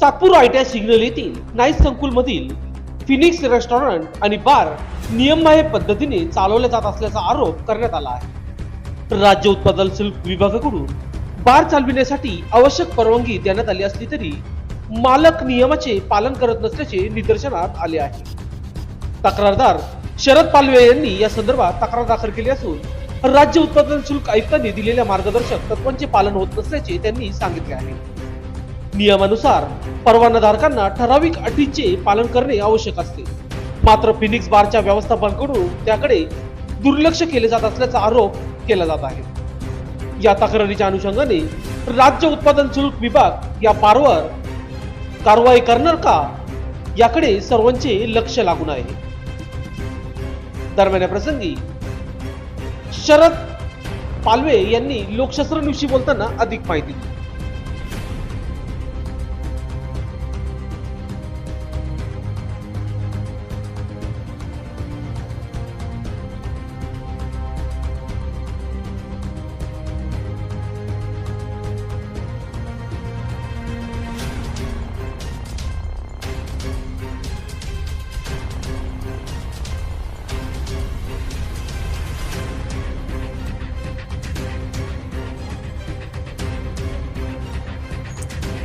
Satpur ITI signal येथील night संकुल मधील फिनिक्स रेस्टॉरंट आणि बार नियमबाह्य पद्धतीने चालवले जात असल्याचा आरोप करण्यात आला आहे. राज्य उत्पादन शुल्क विभागाकडून बार चालविण्यासाठी आवश्यक परवानगी देण्यात आली असली तरी मालक नियमाचे पालन करत नसल्याचे निदर्शनात आले आहे. तक्रारदार शरद पालवे यांनी या संदर्भात तक्रार दाखल केली असून राज्य उत्पादन शुल्क आयुक्तांनी दिलेल्या मार्गदर्शक तत्वांचे पालन होत नसल्याचे त्यांनी सांगितले आहे. नियमानुसार परवानाधारकांना ठराविक अटींचे पालन करणे आवश्यक असते. मात्र फिनिक्स बारच्या व्यवस्थापनाकडून त्याकडे दुर्लक्ष केले जात असल्याचा आरोप केला जात आहे. या तक्रारीच्या अनुषंगाने राज्य उत्पादन शुल्क विभाग या बारवर कारवाई करणार का याकडे सर्वांचे लक्ष लागून आहे. दरम्यान या प्रसंगी शरद पालवे यांनी लोकशास्त्र बोलताना अधिक माहिती दिली.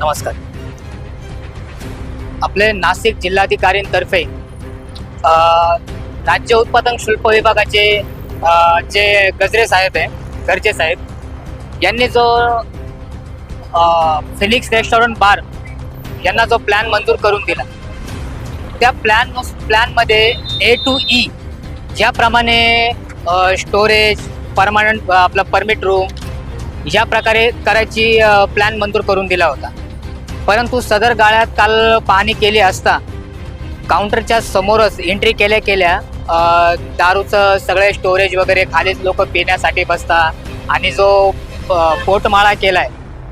नमस्कार. आपले नाशिक जिल्हाधिकाऱ्यांतर्फे राज्य उत्पादन शुल्क विभागाचे जे गजरे साहेब आहे घरचे साहेब यांनी जो फिनिक्स रेस्टॉरंट बार यांना जो प्लॅन मंजूर करून दिला. त्या प्लॅन प्लॅनमध्ये ए टू ई ज्याप्रमाणे स्टोरेज परमानंट आपला परमिट रूम या प्रकारे करायची प्लॅन मंजूर करून दिला होता. परंतु सदर गाळ्यात काल पाहणी केली असता काउंटरच्या समोरच एंट्री केल्या केल्या दारूचं सगळे स्टोरेज वगैरे खालीच लोक पिण्यासाठी बसता आणि जो पोटमाळा पोटमाळा केलाय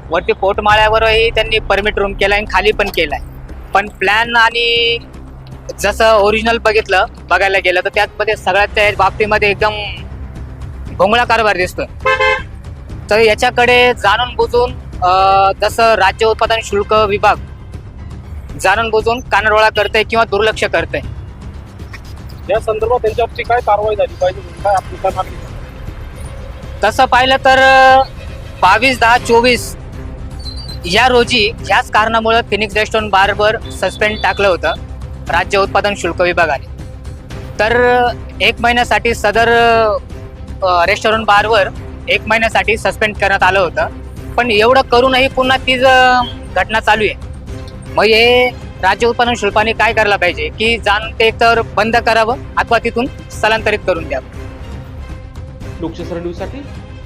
वरती पोटमाळ्यावरही त्यांनी परमिट रूम केला आणि खाली पण केलाय. पण प्लॅन आणि जसं ओरिजिनल बघितलं बघायला गेलं तर त्यामध्ये सगळ्यात त्या बाबतीमध्ये एकदम भोंगळा कारभार दिसतोय. तर याच्याकडे जाणून बुजून जसं राज्य उत्पादन शुल्क विभाग जाणून बुजून कानडोळा करते किंवा दुर्लक्ष करते या संदर्भात त्यांच्यावरची काय कारवाई झाली? पाहिजे काय आपली काय मागणी? तसं पाहिलं तर बावीस दहा चोवीस या रोजी ह्याच कारणामुळे फिनिक्स रेस्टॉरंट बारवर सस्पेंड टाकलं होतं राज्य उत्पादन शुल्क विभागाने. तर एक महिन्यासाठी सदर अ, रेस्टॉरंट बारवर एक महिन्यासाठी सस्पेंड करण्यात आलं होतं. पण एवढं करूनही पुन्हा तीच घटना चालू आहे. मग हे राज्य उत्पादन शुल्काने काय करायला पाहिजे? की जाणून ते तर बंद करावं अथवा तिथून स्थलांतरित करून द्यावं? लोकशास्त्र न्यूजसाठी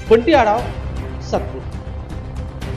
बंटी आढाव सातपूर